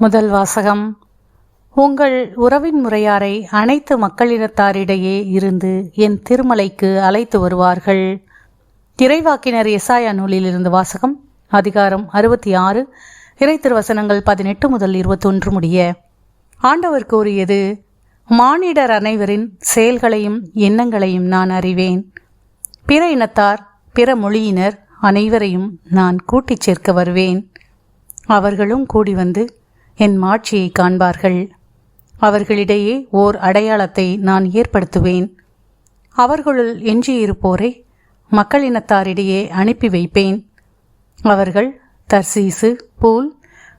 முதல் வாசகம். உங்கள் உறவின் முறையாரை அனைத்து மக்களினத்தாரிடையே இருந்து என் திருமலைக்கு அழைத்து வருவார்கள். இறைவாக்கினர் எசாயா நூலிலிருந்து வாசகம் அதிகாரம் அறுபத்தி ஆறு இறை திருவசனங்கள் பதினெட்டு முதல் இருபத்தொன்று முடிய. ஆண்டவர் கூறியது மானிடர் அனைவரின் செயல்களையும் எண்ணங்களையும் நான் அறிவேன். பிற இனத்தார் பிற மொழியினர் அனைவரையும் நான் கூட்டிச் சேர்க்க வருவேன். அவர்களும் கூடி வந்து என் மாட்சியை காண்பார்கள். அவர்களிடையே ஓர் அடையாளத்தை நான் ஏற்படுத்துவேன். அவர்களுள் எஞ்சியிருப்போரை மக்களினத்தாரிடையே அனுப்பி வைப்பேன். அவர்கள் தர்சீசு பூல்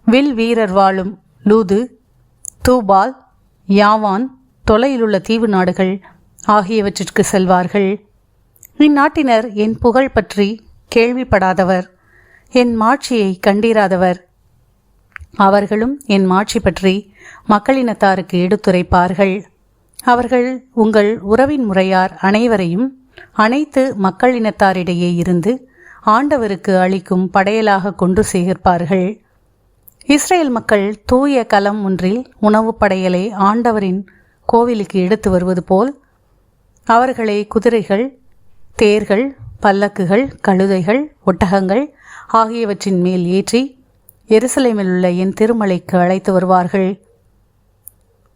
வில் வீரர் வாழும் லூது தூபால் யாவான் தொலையிலுள்ள தீவு நாடுகள் ஆகியவற்றிற்கு செல்வார்கள். இந்நாட்டினர் என் புகழ் பற்றி கேள்விப்படாதவர். என் மாட்சியை கண்டிராதவர். அவர்களும் என் மாட்சி பற்றி மக்களினத்தாருக்கு எடுத்துரைப்பார்கள். அவர்கள் உங்கள் உறவின் முறையார் அனைவரையும் அனைத்து மக்களினத்தாரிடையே இருந்து ஆண்டவருக்கு அளிக்கும் படையலாக கொண்டு சேர்ப்பார்கள். இஸ்ரேல் மக்கள் தூய கலம் ஒன்றில் உணவு படையலை ஆண்டவரின் கோவிலுக்கு எடுத்து வருவது போல் அவர்களை குதிரைகள் தேர்கள் பல்லக்குகள் கழுதைகள் ஒட்டகங்கள் ஆகியவற்றின் மேல் ஏற்றி எருசலேமில் உள்ள என் திருமலைக்கு அழைத்து வருவார்கள்.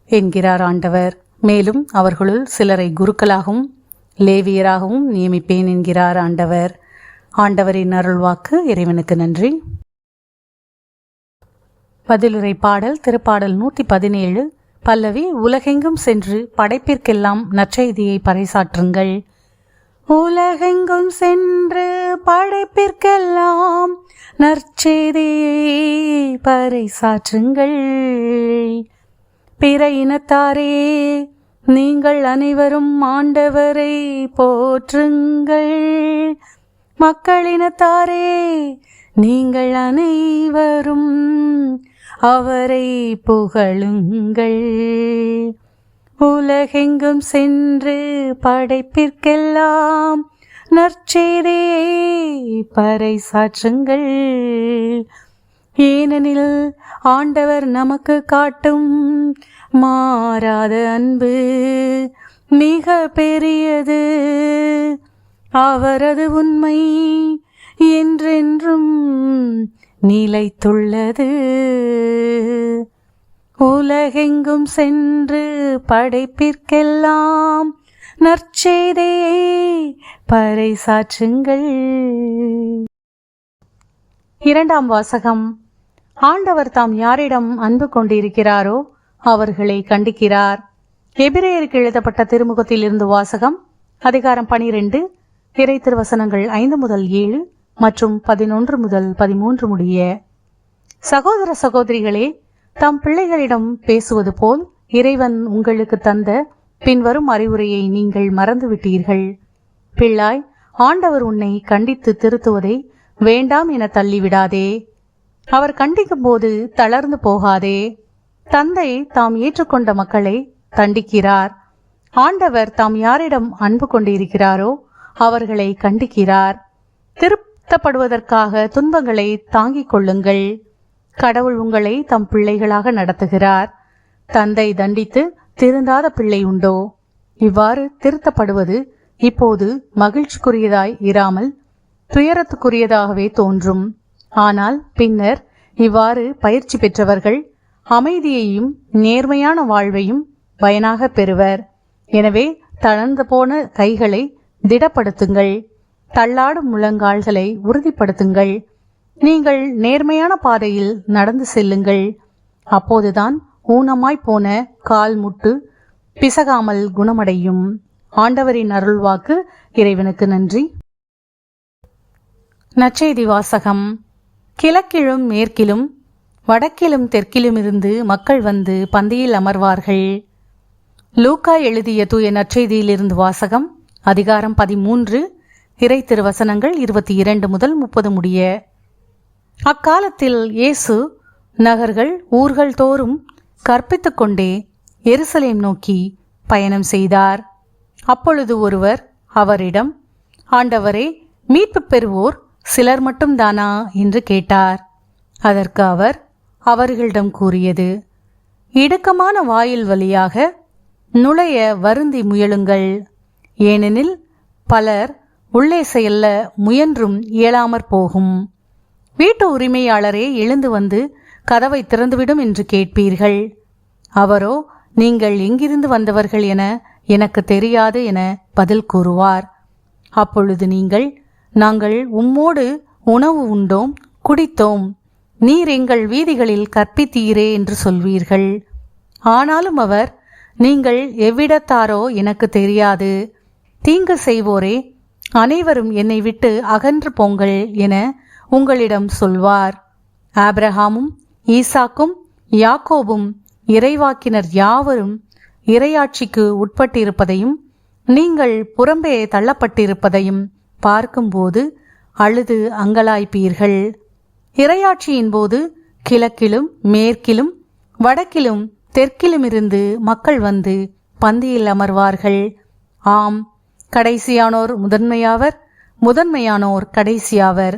என்கிறார் ஆண்டவர். மேலும் அவர்களுள் சிலரை குருக்களாகவும் லேவியராகவும் நியமிப்பேன் என்கிறார் ஆண்டவர். ஆண்டவரின் அருள்வாக்கு இறைவனுக்கு நன்றி. பதிலுரை பாடல் திருப்பாடல் நூற்றி பதினேழு பல்லவி உலகெங்கும் சென்று படைப்பிற்கெல்லாம் நற்செய்தியை பறைசாற்றுங்கள். உலகெங்கும் சென்று படைப்பிற்கெல்லாம் நற்செய்தியை பறைசாற்றுங்கள். பிற இனத்தாரே நீங்கள் அனைவரும் ஆண்டவரை போற்றுங்கள். மக்களினத்தாரே நீங்கள் அனைவரும் அவரை புகழுங்கள். உலகெங்கும் சென்று படைப்பிற்கெல்லாம் நற்செய்தியை பறைசாற்றுங்கள். ஏனெனில் ஆண்டவர் நமக்கு காட்டும் மாறாத அன்பு மிக பெரியது. அவரது உண்மை என்றென்றும் நிலைத்துள்ளது. உலகெங்கும் சென்று படைப்பிற்கெல்லாம் நற்செய்தியை பறைசாற்றுங்கள். இரண்டாம் வாசகம். ஆண்டவர் தாம் யாரிடம் அன்பு கொண்டிருக்கிறாரோ அவர்களை கண்டிக்கிறார். எபிரேயருக்கு எழுதப்பட்ட திருமுகத்தில் இருந்து வாசகம் அதிகாரம் பனிரெண்டு இறை திருவசனங்கள் ஐந்து முதல் ஏழு மற்றும் பதினொன்று முதல் பதிமூன்று முடிய. சகோதர சகோதரிகளே தம் பிள்ளைகளிடம் பேசுவது போல் இறைவன் உங்களுக்கு தந்த பின்வரும் அறிவுரையை நீங்கள் மறந்துவிட்டீர்கள். பிள்ளாய் ஆண்டவர் உன்னை கண்டித்து திருத்துவதை வேண்டாம் என தள்ளிவிடாதே. அவர் கண்டிக்கும் போது தளர்ந்து போகாதே. தந்தை தாம் ஏற்றுக்கொண்ட மக்களை தண்டிக்கிறார். ஆண்டவர் தாம் யாரிடம் அன்பு கொண்டிருக்கிறாரோ அவர்களை கண்டிக்கிறார். திருப்தப்படுவதற்காக துன்பங்களை தாங்கிக் கொள்ளுங்கள். கடவுள் உங்களை தம் பிள்ளைகளாக நடத்துகிறார். தந்தை தண்டித்து திருந்தாத பிள்ளை உண்டோ? இவ்வாறு திருத்தப்படுவது இப்போது மகிழ்ச்சிக்குரியதாய் இராமல் துயரத்துக்குரியதாகவே தோன்றும். ஆனால் பின்னர் இவ்வாறு பயிற்சி பெற்றவர்கள் அமைதியையும் நேர்மையான வாழ்வையும் பயனாக பெறுவர். எனவே தளர்ந்து போன கைகளை திடப்படுத்துங்கள். தள்ளாடும் முழங்கால்களை உறுதிப்படுத்துங்கள். நீங்கள் நேர்மையான பாதையில் நடந்து செல்லுங்கள். அப்போதுதான் ஊனமாய் போன கால் முட்டு பிசகாமல் குணமடையும். ஆண்டவரின் அருள்வாக்கு இறைவனுக்கு நன்றி. நற்செய்தி வாசகம். கிழக்கிலும் மேற்கிலும் வடக்கிலும் தெற்கிலும் இருந்து மக்கள் வந்து பந்தியில் அமர்வார்கள். லூக்கா எழுதிய தூய நற்செய்தியிலிருந்து வாசகம் அதிகாரம் பதிமூன்று இறை திருவசனங்கள் இருபத்தி இரண்டு முதல் முப்பது முடிய. அக்காலத்தில் இயேசு நகர்கள் ஊர்கள் தோறும் கற்பித்து கொண்டே எருசலேம் நோக்கி பயணம் செய்தார். அப்பொழுது ஒருவர் அவரிடம் ஆண்டவரே மீட்பு பெறுவோர் சிலர் மட்டும்தானா? என்று கேட்டார். அதற்கு அவர் அவர்களிடம் கூறியது இடுக்கமான வாயில் வழியாக நுழைய வருந்தி முயலுங்கள். ஏனெனில் பலர் உள்ளே செல்ல முயன்றும் இயலாமற் போகும். வீட்டு உரிமையாளரே எழுந்து வந்து கதவை திறந்துவிடும் என்று கேட்பீர்கள். அவரோ நீங்கள் எங்கிருந்து வந்தவர்கள் என எனக்கு தெரியாது என பதில் கூறுவார். அப்பொழுது நீங்கள் நாங்கள் உம்மோடு உணவு உண்டோம் குடித்தோம். நீர் எங்கள் வீதிகளில் கற்பித்தீரே என்று சொல்வீர்கள். ஆனாலும் அவர் நீங்கள் எவ்விடத்தாரோ எனக்கு தெரியாது. தீங்கு செய்வோரே அனைவரும் என்னை விட்டு அகன்று போங்கள் என உங்களிடம் சொல்வார். ஆப்ரஹாமும் ஈசாக்கும் யாக்கோபும் இறைவாக்கினர் யாவரும் இறையாட்சிக்கு உட்பட்டிருப்பதையும் நீங்கள் புறம்பே தள்ளப்பட்டிருப்பதையும் பார்க்கும்போது அழுது அங்கலாய்ப்பீர்கள். இறையாட்சியின் போது கிழக்கிலும் மேற்கிலும் வடக்கிலும் தெற்கிலுமிருந்து மக்கள் வந்து பந்தியில் அமர்வார்கள். ஆம் கடைசியானோர் முதன்மையாவர் முதன்மையானோர் கடைசியாவர்.